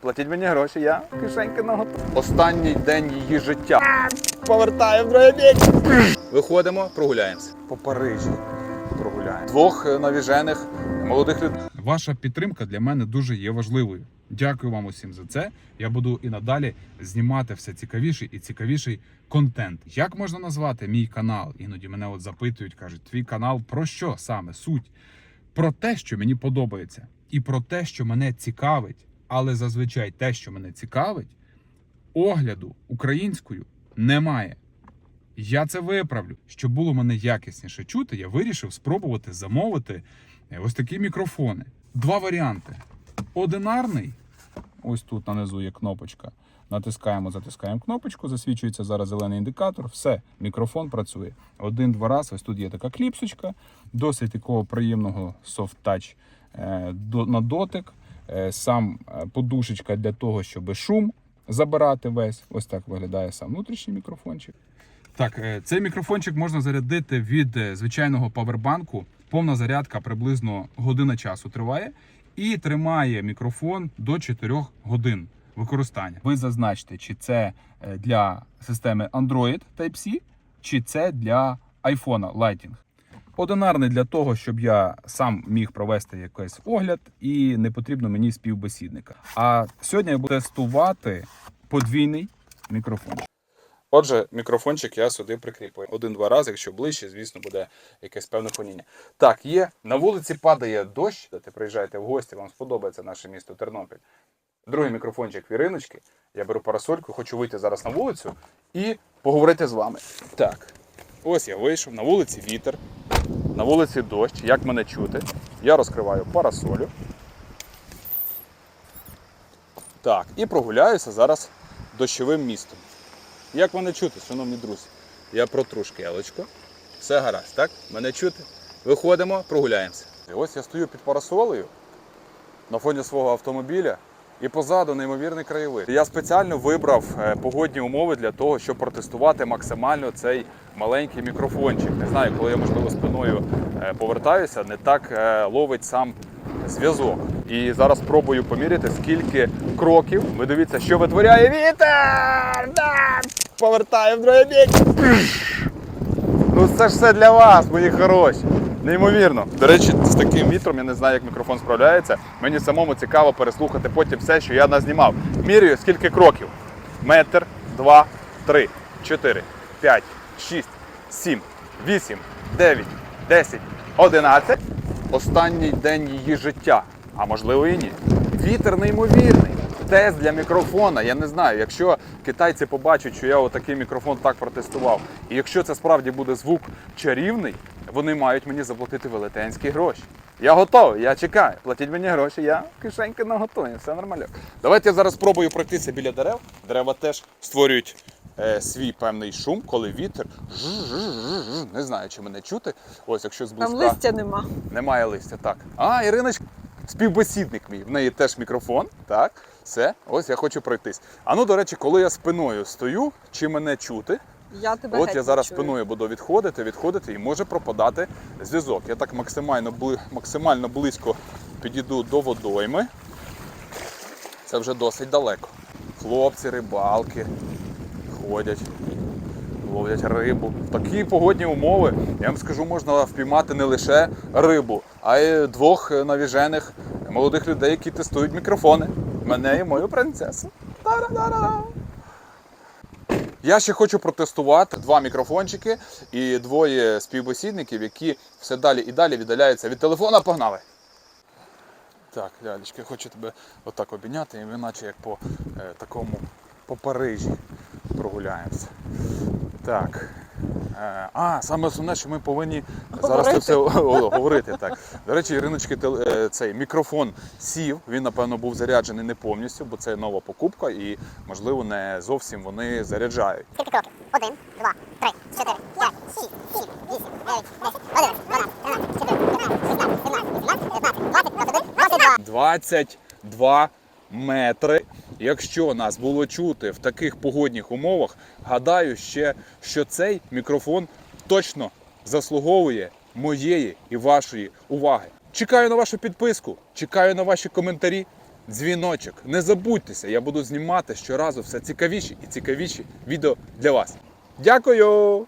Платіть мені гроші, я кишеньки на Останній день її життя. Повертаю в другий. Виходимо, прогуляємося. По Парижі прогуляємо. Двох навіжених молодих людей. Ваша підтримка для мене дуже є важливою. Дякую вам усім за це. Я буду і надалі знімати все цікавіший і цікавіший контент. Як можна назвати мій канал? Іноді мене от запитують, кажуть, твій канал про що саме суть? Про те, що мені подобається, і про те, що мене цікавить. Але зазвичай те, що мене цікавить, огляду українською немає. Я це виправлю. Щоб було мене якісніше чути, я вирішив спробувати замовити е, ось такі мікрофони. Два варіанти. Одинарний, ось тут нанизу є кнопочка. Натискаємо, затискаємо кнопочку, засвічується зараз зелений індикатор. Все, мікрофон працює. Один-два раз. Ось тут є така кліпсочка, досить такого приємного софт-тач е, на дотик. Е, Сам е, подушечка для того, щоб шум забирати весь. Ось так виглядає сам внутрішній мікрофончик. Так, е, цей мікрофончик можна зарядити від звичайного павербанку. Повна зарядка приблизно година часу триває і тримає мікрофон до 4 годин використання. Ви зазначте, чи це для системи Android Type-C, чи це для iPhone Lighting. Одинарний для того, щоб я сам міг провести якийсь огляд і не потрібно мені співбесідника. А сьогодні я буду тестувати подвійний мікрофон. Отже, мікрофончик я сюди прикріплю. Один-два рази, якщо ближче, звісно, буде якесь певне фоніння. Так, є. На вулиці падає дощ. Ти приїжджаєте в гості, вам сподобається наше місто Тернопіль. Другий мікрофончик Віриночки. Я беру парасольку, хочу вийти зараз на вулицю і поговорити з вами. Так, ось я вийшов, на вулиці вітер, на вулиці дощ. Як мене чути? Я розкриваю парасолю. Так, і прогуляюся зараз дощовим містом. Як мене чути, шановні друзі? Я протру шкелечко. Все гаразд, так? Мене чути? Виходимо, прогуляємося. І ось я стою під парасолею на фоні свого автомобіля. І позаду неймовірний краєвид. Я спеціально вибрав е, погодні умови для того, щоб протестувати максимально цей маленький мікрофончик. Не знаю, коли я можливо спиною е, повертаюся, не так е, ловить сам зв'язок. І зараз спробую поміряти, скільки кроків. Ви дивіться, що витворяє вітер! Да! Повертаю в другий бік. Ну це ж все для вас, мої хороші. Неймовірно. До речі, з таким вітром я не знаю, як мікрофон справляється. Мені самому цікаво переслухати потім все, що я назнімав. Міряю, скільки кроків. Метр, два, три, чотири, п'ять, шість, сім, вісім, дев'ять, десять, одинадцять. Останній день її життя. А можливо і ні. Вітер неймовірний. Тест для мікрофона. Я не знаю, якщо китайці побачать, що я отакий мікрофон так протестував, і якщо це справді буде звук чарівний, вони мають мені заплатити велетенські гроші. Я готовий, я чекаю. Платіть мені гроші, я кишеньки наготую, все нормально. Давайте я зараз спробую пройтися біля дерев. Дерева теж створюють е, свій певний шум, коли вітер. жж-жж-жж-жж. Не знаю, чи мене чути. Ось, якщо Там листя нема. Немає листя, так. А, Іриночка, співбесідник мій. В неї теж мікрофон. Так, все, ось я хочу пройтись. А ну, до речі, коли я спиною стою, чи мене чути? Я тебе От я зараз чую. спиною буду відходити, відходити і може пропадати зв'язок. Я так максимально, максимально близько підійду до водойми. Це вже досить далеко. Хлопці, рибалки ходять, ловлять рибу. В такі погодні умови, я вам скажу, можна впіймати не лише рибу, а й двох навіжених молодих людей, які тестують мікрофони. Мене і мою принцесу. Та-да-да-да! Я ще хочу протестувати два мікрофончики і двоє співбесідників, які все далі і далі віддаляються від телефона. Погнали! Так, лялечки, хочу тебе отак обійняти, і ми наче як по е, такому по Парижі прогуляємося. Так. Е, а, саме основне, що ми повинні зараз це все говорити. Так. До речі, Іриночки, е, цей мікрофон сів. Він, напевно, був заряджений не повністю, бо це нова покупка і, можливо, не зовсім вони заряджають. Скільки кроків? Один, два, три, чотири, п'ять, шість, сім, вісім, дев'ять, десять, одинадцять, дванадцять, тринадцять, чотирнадцять, п'ятнадцять, шістнадцять, сімнадцять, вісімнадцять, двадцять, двадцять один, двадцять два. 22 метри. Якщо нас було чути в таких погодних умовах, гадаю ще, що цей мікрофон точно заслуговує моєї і вашої уваги. Чекаю на вашу підписку, чекаю на ваші коментарі. дзвіночок. Не забудьтеся, я буду знімати щоразу все цікавіші і цікавіші відео для вас. Дякую!